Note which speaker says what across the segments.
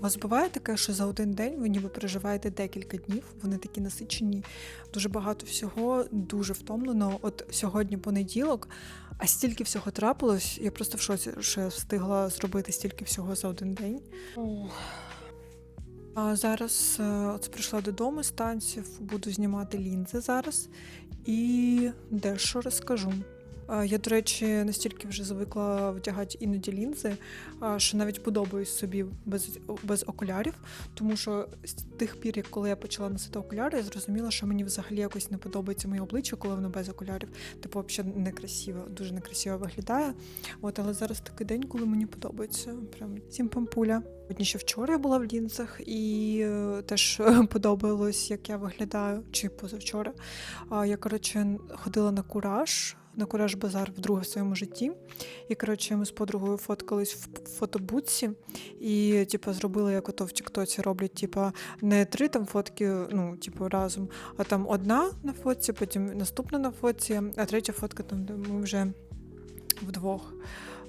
Speaker 1: У вас буває таке, що за один день ви ніби переживаєте декілька днів, вони такі насичені, дуже багато всього, дуже втомлено. От сьогодні понеділок, а стільки всього трапилось, я просто в шоці, я встигла зробити стільки всього за один день. А зараз е, от прийшла додому з танців, буду знімати лінзи зараз і дещо розкажу. Я, до речі, настільки вже звикла вдягати іноді лінзи, що навіть подобаюсь собі без, без окулярів, тому що з тих пір, як коли я почала носити окуляри, я зрозуміла, що мені взагалі якось не подобається моє обличчя, коли воно без окулярів. Типу, взагалі некрасиво, дуже некрасиво виглядає. От, але зараз такий день, коли мені подобається. Прям всім пампуля. Сьогодні ще вчора я була в лінзах і е, теж подобалось, як я виглядаю, чи позавчора. Я, коротше, ходила на кураж, на кураж базар вдруге в своєму житті. І, коротше, ми з подругою фоткались в фотобутці і, типу, зробили, як ото в Тіктоці роблять, типу, не три там фотки, ну, типу, разом, а там одна на фотці, потім наступна на фотці, а третя фотка там, де ми вже вдвох.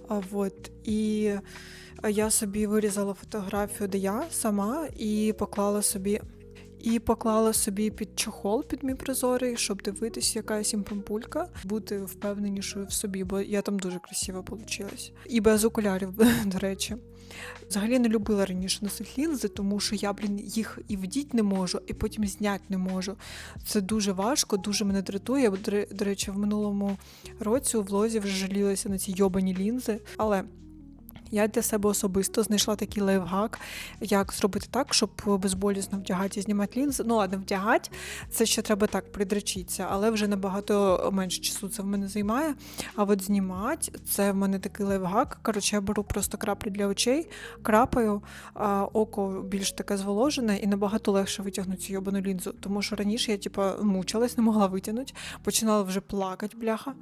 Speaker 1: А, вот. І я собі вирізала фотографію, де я сама, і поклала собі. І поклала собі під чохол під мій прозорий, щоб дивитись, яка я сімпампулька, бути впевненішою в собі, бо я там дуже красиво вийшла. І без окулярів, до речі. Взагалі не любила раніше носити лінзи, тому що я, блін, їх і вдіть не можу, і потім зняти не можу. Це дуже важко, дуже мене дратує. До речі, в минулому році у влозі вже жалілася на ці йобані лінзи. Але я для себе особисто знайшла такий лайфхак, як зробити так, щоб безболісно вдягати і знімати лінзи. Ну, ладно, вдягати, це ще треба так придрачитися, але вже набагато менше часу це в мене займає. А от знімати, це в мене такий лайфхак. Коротше, я беру просто краплі для очей, крапаю, а око більш таке зволожене і набагато легше витягнути цю йобану лінзу. Тому що раніше я типа мучилась, не могла витягнути, починала вже плакати, бляха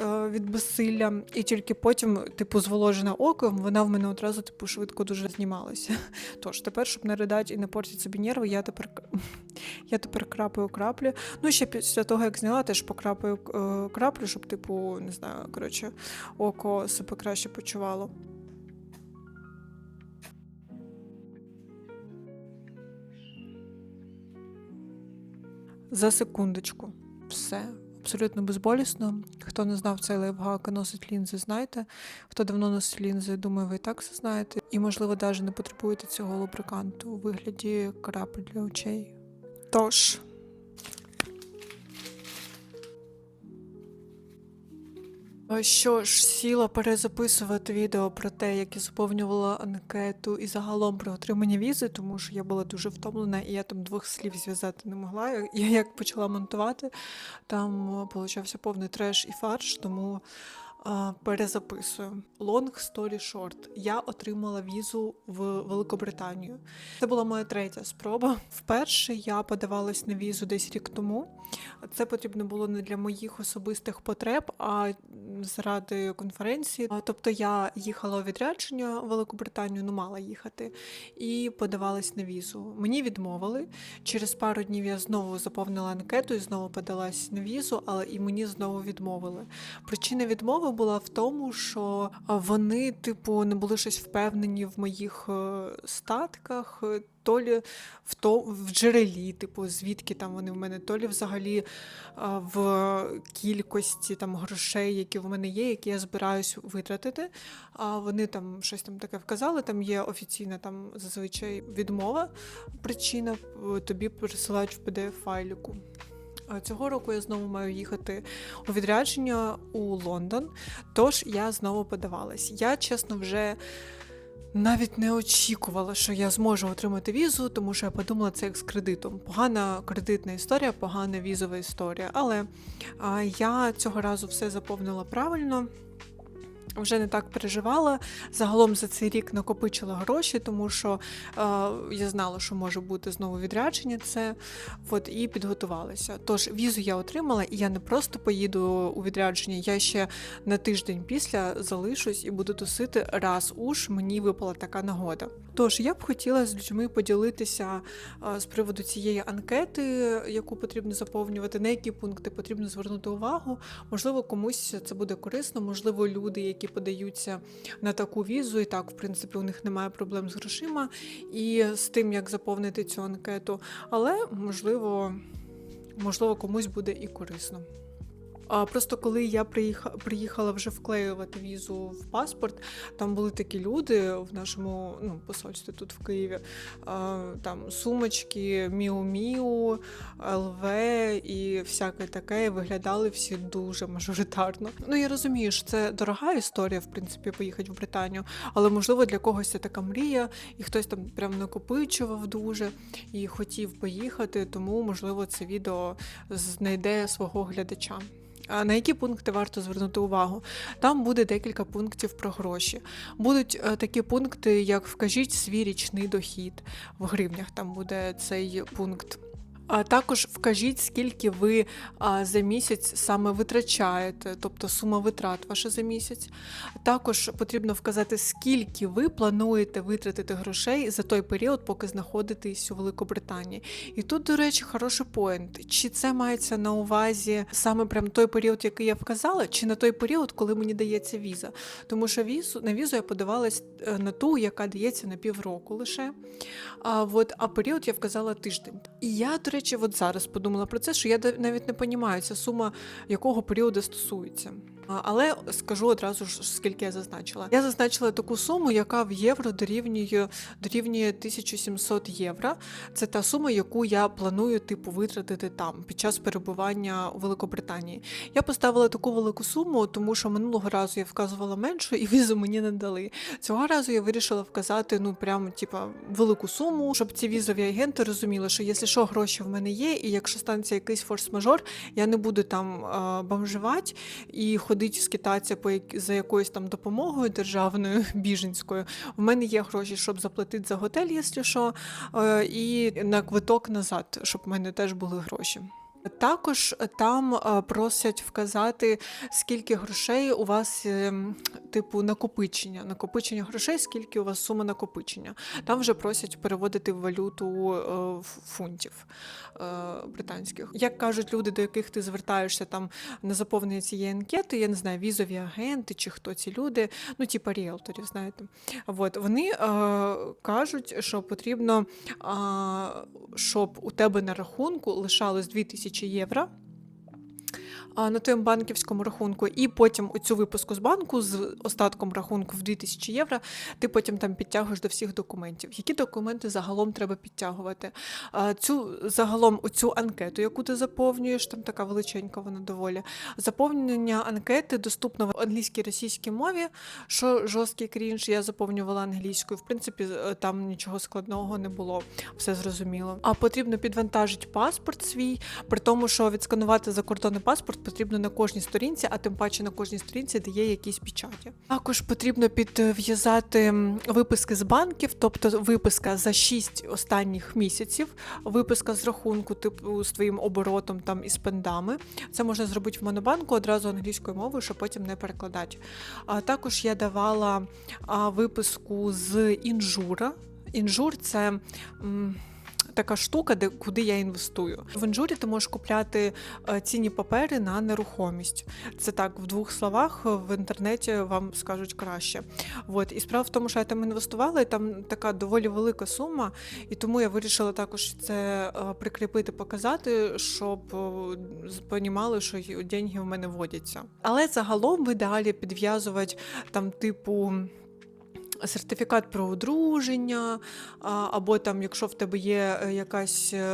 Speaker 1: е, від безсилля, і тільки потім, типу, зволожене око, вона в мене одразу типу швидко дуже знімалася. Тож тепер, щоб не ридати і не портити собі нерви, я тепер я тепер крапаю краплі. Ну, ще після того, як зняла, теж покрапаю е, краплю, щоб, типу, не знаю, коротше, око себе краще почувало. За секундочку. Все. Абсолютно безболісно. Хто не знав цей лайфхак носить лінзи, знайте. Хто давно носить лінзи, думаю, ви і так все знаєте. І, можливо, навіть не потребуєте цього лубриканту у вигляді крапель для очей. Тож. Що ж, сіла перезаписувати відео про те, як я заповнювала анкету і загалом про отримання візи, тому що я була дуже втомлена і я там двох слів зв'язати не могла. Я як почала монтувати, там е, получався повний треш і фарш, тому перезаписую. Long story short. Я отримала візу в Великобританію. Це була моя третя спроба. Вперше я подавалась на візу десь рік тому. Це потрібно було не для моїх особистих потреб, а заради конференції. Тобто я їхала у відрядження в Великобританію, ну мала їхати, і подавалась на візу. Мені відмовили. Через пару днів я знову заповнила анкету і знову подалась на візу, але і мені знову відмовили. Причина відмови була в тому, що вони, типу, не були щось впевнені в моїх е, статках. е, То лі в то в джерелі, типу, звідки там вони в мене, то лі взагалі в кількості там грошей, які в мене є, які я збираюсь витратити. А вони там щось там таке вказали. Там є офіційна там зазвичай відмова. Причина е, тобі присилають в pdf файліку. Цього року я знову маю їхати у відрядження у Лондон, тож я знову подавалась. Я, чесно, вже навіть не очікувала, що я зможу отримати візу, тому що я подумала це як з кредитом. Погана кредитна історія, погана візова історія. Але а, я цього разу все заповнила правильно. Вже не так переживала. Загалом за цей рік накопичила гроші, тому що е, я знала, що може бути знову відрядження. Це от і підготувалася. Тож візу я отримала, і я не просто поїду у відрядження, я ще на тиждень після залишусь і буду тусити раз уж мені випала така нагода. Тож я б хотіла з людьми поділитися е, з приводу цієї анкети, яку потрібно заповнювати, на які пункти потрібно звернути увагу. Можливо, комусь це буде корисно, можливо, люди, які які подаються на таку візу, і так, в принципі, у них немає проблем з грошима і з тим, як заповнити цю анкету. Але можливо, можливо, комусь буде і корисно. А просто коли я приїхала, приїхала вже вклеювати візу в паспорт, там були такі люди в нашому ну, посольстві тут в Києві. А, там сумочки, Міу-Міу, ЛВ і всяке таке. і Виглядали всі дуже мажоритарно. Ну я розумію, що це дорога історія, в принципі, поїхати в Британію, але можливо для когось це така мрія, і хтось там прям накопичував дуже і хотів поїхати, тому можливо це відео знайде свого глядача. На які пункти варто звернути увагу? Там буде декілька пунктів про гроші. Будуть е, такі пункти, як вкажіть свій річний дохід в гривнях. Там буде цей пункт. А також вкажіть, скільки ви за місяць саме витрачаєте, тобто сума витрат ваша за місяць. Також потрібно вказати, скільки ви плануєте витратити грошей за той період, поки знаходитесь у Великобританії. І тут, до речі, хороший поінт. Чи це мається на увазі саме прям той період, який я вказала, чи на той період, коли мені дається віза? Тому що візу на візу я подавалась е, на ту, яка дається на півроку лише. А от, а період я вказала тиждень. І я, до речі, от зараз подумала про це, що я навіть не розумію, ця сума якого періоду стосується. Але скажу одразу ж, скільки я зазначила. Я зазначила таку суму, яка в євро дорівнює дорівнює 1700 євро. Це та сума, яку я планую типу витратити там під час перебування у Великобританії. Я поставила таку велику суму, тому що минулого разу я вказувала меншу і візу мені не дали. Цього разу я вирішила вказати ну прям типа велику суму, щоб ці візові агенти розуміли, що якщо що, гроші в мене є, і якщо станеться якийсь форс-мажор, я не буду там бомжувати і ходити скитатися по за якоюсь там допомогою державною біженською. В мене є гроші, щоб заплатити за готель, якщо що, е, і на квиток назад, щоб в мене теж були гроші. Також там е, просять вказати, скільки грошей у вас, ем, типу, накопичення. Накопичення грошей, скільки у вас сума накопичення. Там вже просять переводити в валюту е, фунтів е, британських. Як кажуть люди, до яких ти звертаєшся там на заповнення цієї анкети, я не знаю, візові агенти чи хто ці люди, ну, типа ріелторів, знаєте. От, вони е, кажуть, що потрібно, щоб у тебе на рахунку лишалось 2000 євро. На твоєму банківському рахунку, і потім цю випуску з банку з остатком рахунку в 2000 євро, ти потім там підтягуєш до всіх документів. Які документи загалом треба підтягувати? Цю загалом цю анкету, яку ти заповнюєш, там така величенька, вона доволі. Заповнення анкети доступно в англійській російській мові. Що жорсткий крінж, я заповнювала англійською. В принципі, е, там нічого складного не було, все зрозуміло. А потрібно підвантажити паспорт свій, при тому, що відсканувати закордонний паспорт потрібно на кожній сторінці, а тим паче на кожній сторінці, де є якісь печаті. Також потрібно підв'язати виписки з банків, тобто виписка за 6 останніх місяців, виписка з рахунку, типу з твоїм оборотом там і спендами. Це можна зробити в монобанку одразу англійською мовою, щоб потім не перекладати. А також я давала виписку з інжура. Інжур це. Така штука, де куди я інвестую. В інжурі ти можеш купляти е, цінні папери на нерухомість. Це так, в двох словах в інтернеті вам скажуть краще. От. І справа в тому, що я там інвестувала, і там така доволі велика сума, і тому я вирішила також це е, прикріпити, показати, щоб е, понімали, що деньги в мене водяться. Але загалом в ідеалі підв'язувати там, типу. Сертифікат про одруження, або там, якщо в тебе є е, якась е,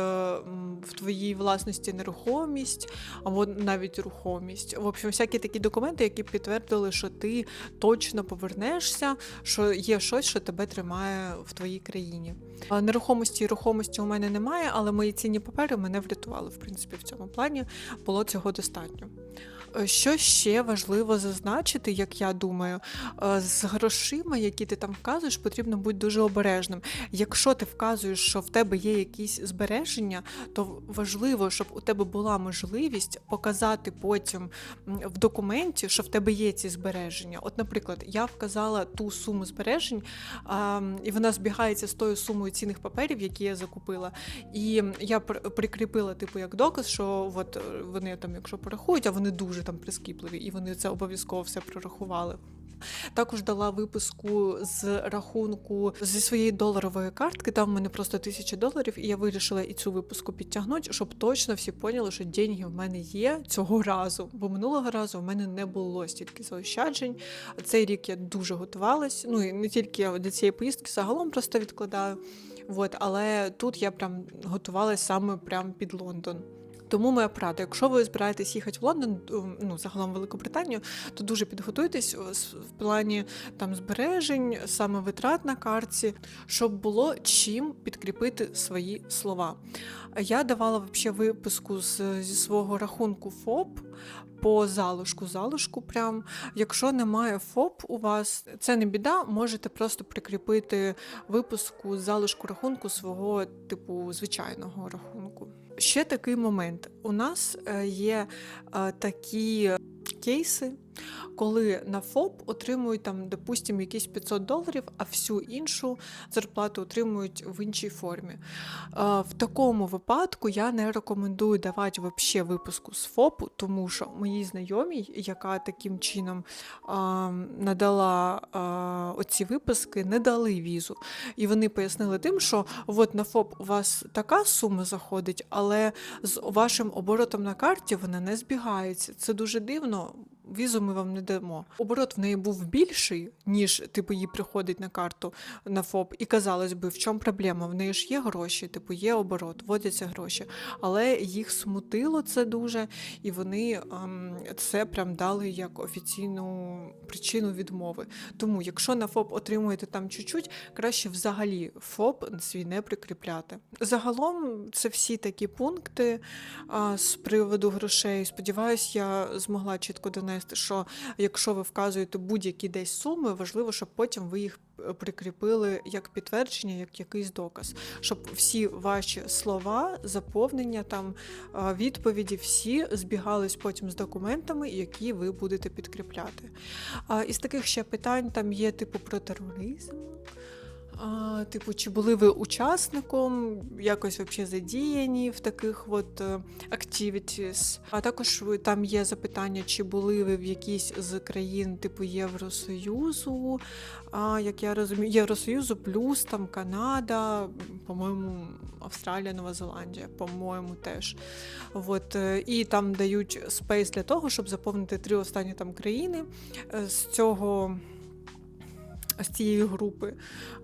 Speaker 1: в твоїй власності нерухомість, або навіть рухомість. В общем, всякі такі документи, які підтвердили, що ти точно повернешся, що є щось, що тебе тримає в твоїй країні. Нерухомості і рухомості у мене немає, але мої цінні папери мене врятували. В принципі, в цьому плані було цього достатньо. Е, Що ще важливо зазначити, як я думаю, е, з грошима, які ти там вказуєш, потрібно бути дуже обережним. Якщо ти вказуєш, що в тебе є якісь збереження, то важливо, щоб у тебе була можливість показати потім в документі, що в тебе є ці збереження. От, наприклад, я вказала ту суму збережень, і вона збігається з тою сумою цінних паперів, які я закупила. І я пр- прикріпила, типу, як доказ, що от е, вони там, якщо порахують, а вони дуже там прискіпливі, і вони це обов'язково все прорахували. Також дала виписку з рахунку зі своєї доларової картки. Там в мене просто тисяча доларів, і я вирішила і цю виписку підтягнути, щоб точно всі поняли, що деньги в мене є цього разу. Бо минулого разу в мене не було стільки заощаджень. Цей рік я дуже готувалась. Ну і не тільки для цієї поїздки, загалом просто відкладаю. От, але тут я прям готувалась саме прям під Лондон. Тому моя порада, якщо ви збираєтесь їхати в Лондон, ну загалом в Великобританію, то дуже підготуйтесь в плані там збережень, саме витрат на картці, щоб було чим підкріпити свої слова. Я давала вообще виписку з, зі свого рахунку ФОП по залишку. Залишку прям. Якщо немає ФОП у вас, це не біда, можете просто прикріпити випуску залишку рахунку свого типу звичайного рахунку. Ще такий момент. У нас е, є е, такі кейси, коли на ФОП отримують там, допустимо, якісь 500 доларів, а всю іншу зарплату отримують в іншій формі. В такому випадку я не рекомендую давати вообще випуску з ФОПу, тому що моїй знайомій, яка таким чином надала оці виписки, не дали візу. І вони пояснили тим, що от на ФОП у вас така сума заходить, але з вашим оборотом на карті вона не збігається. Це дуже дивно. Візу ми вам не дамо. Оборот в неї був більший, ніж типу їй приходить на карту на ФОП. І казалось би, в чому проблема? В неї ж є гроші, типу є оборот, вводяться гроші. Але їх смутило це дуже, і вони ем, це прям дали як офіційну причину відмови. Тому, якщо на ФОП отримуєте там чуть-чуть, краще взагалі ФОП свій не прикріпляти. Загалом це всі такі пункти а, з приводу грошей. Сподіваюсь, я змогла чітко донести, що якщо ви вказуєте будь-які десь суми, важливо, щоб потім ви їх е, прикріпили як підтвердження, як якийсь доказ, щоб всі ваші слова, заповнення там відповіді, всі збігались потім з документами, які ви будете підкріпляти. Із таких ще питань там є типу про тероризм. А, типу, чи були ви учасником, якось вообще задіяні в таких от е, activities? А також там є запитання, чи були ви в якійсь з країн типу Євросоюзу, а, як я розумію, Євросоюзу плюс там Канада, по-моєму, Австралія, Нова Зеландія, по-моєму, теж. От, е, і там дають спейс для того, щоб заповнити три останні там країни е, з цього. З цієї групи,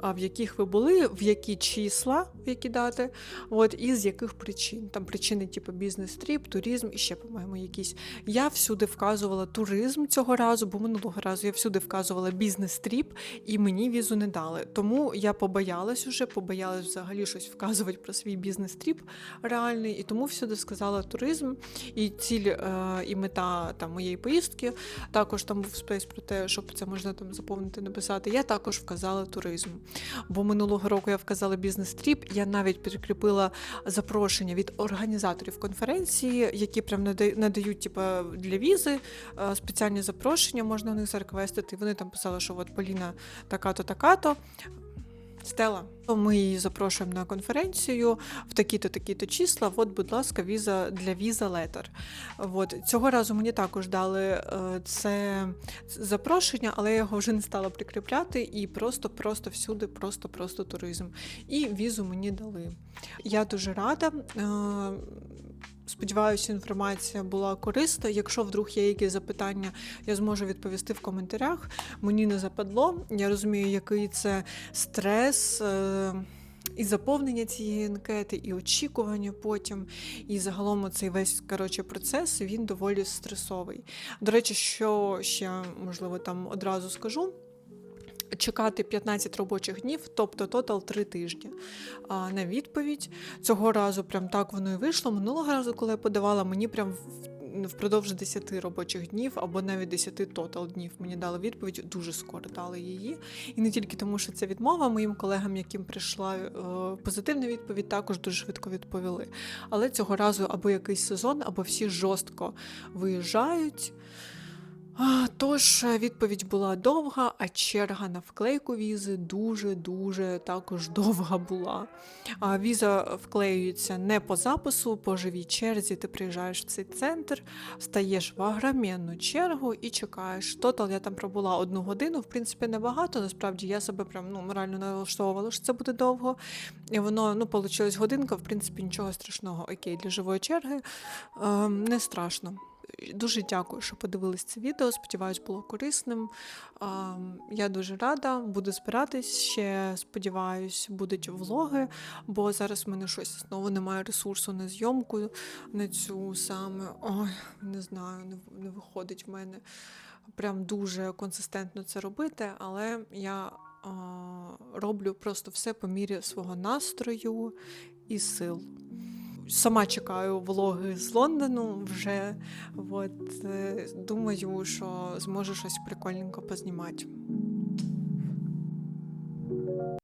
Speaker 1: в яких ви були, в які числа, в які дати, от, і з яких причин. Там причини, типу бізнес-тріп, туризм і ще, по-моєму, якісь. Я всюди вказувала туризм цього разу, бо минулого разу я всюди вказувала бізнес-тріп, і мені візу не дали. Тому я побоялась уже, побоялась взагалі щось вказувати про свій бізнес-тріп реальний, і тому всюди сказала туризм. І ціль е, і мета там, моєї поїздки. Також там був спейс про те, щоб це можна там заповнити, написати. Я також вказала туризм. Бо минулого року я вказала бізнес-тріп. Я навіть прикріпила запрошення від організаторів конференції, які прям нада- надають типу, для візи е, спеціальні запрошення, можна у них зареквестити. Вони там писали, що от Поліна така-то, така-то. Стела, ми її запрошуємо на конференцію в такі-то, такі-то числа. От, будь ласка, віза для віза летер. От цього разу мені також дали е, це запрошення, але я його вже не стала прикріпляти і просто, просто всюди, просто, просто туризм. І візу мені дали. Я дуже рада. Сподіваюся, інформація була корисна. Якщо вдруг є якісь запитання, я зможу відповісти в коментарях. Мені не западло. Я розумію, який це стрес. Е- і заповнення цієї анкети, і очікування потім, і загалом цей весь коротше, процес він доволі стресовий. До речі, що ще можливо там одразу скажу. Чекати 15 робочих днів, тобто тотал 3 тижні а, на відповідь. Цього разу прям так воно і вийшло. Минулого разу, коли я подавала, мені прям впродовж 10 робочих днів або навіть 10 тотал днів мені дали відповідь, дуже скоро дали її. І не тільки тому, що це відмова, моїм колегам, яким прийшла е, позитивна відповідь, також дуже швидко відповіли. Але цього разу або якийсь сезон, або всі жорстко виїжджають. Тож е, відповідь була довга, а черга на вклейку візи дуже-дуже також довга була. Віза вклеюється не по запису, по живій черзі. Ти приїжджаєш в цей центр, стаєш в огроменну чергу і чекаєш. Тотал я там пробула одну годину, в принципі, небагато. Насправді я себе прям ну, морально налаштовувала, що це буде довго. І воно ну, вийшло годинка, в принципі, нічого страшного. Окей, для живої черги е, не страшно. Дуже дякую, що подивились це відео. Сподіваюсь, було корисним. Я дуже рада, буду збиратись ще. Сподіваюсь, будуть влоги, бо зараз в мене щось знову немає ресурсу на зйомку на цю саме. Ой, не знаю, не, виходить в мене прям дуже консистентно це робити, але я роблю просто все по мірі свого настрою і сил. Сама чекаю влоги з Лондону вже. От, е, думаю, що зможу щось прикольненько познімати.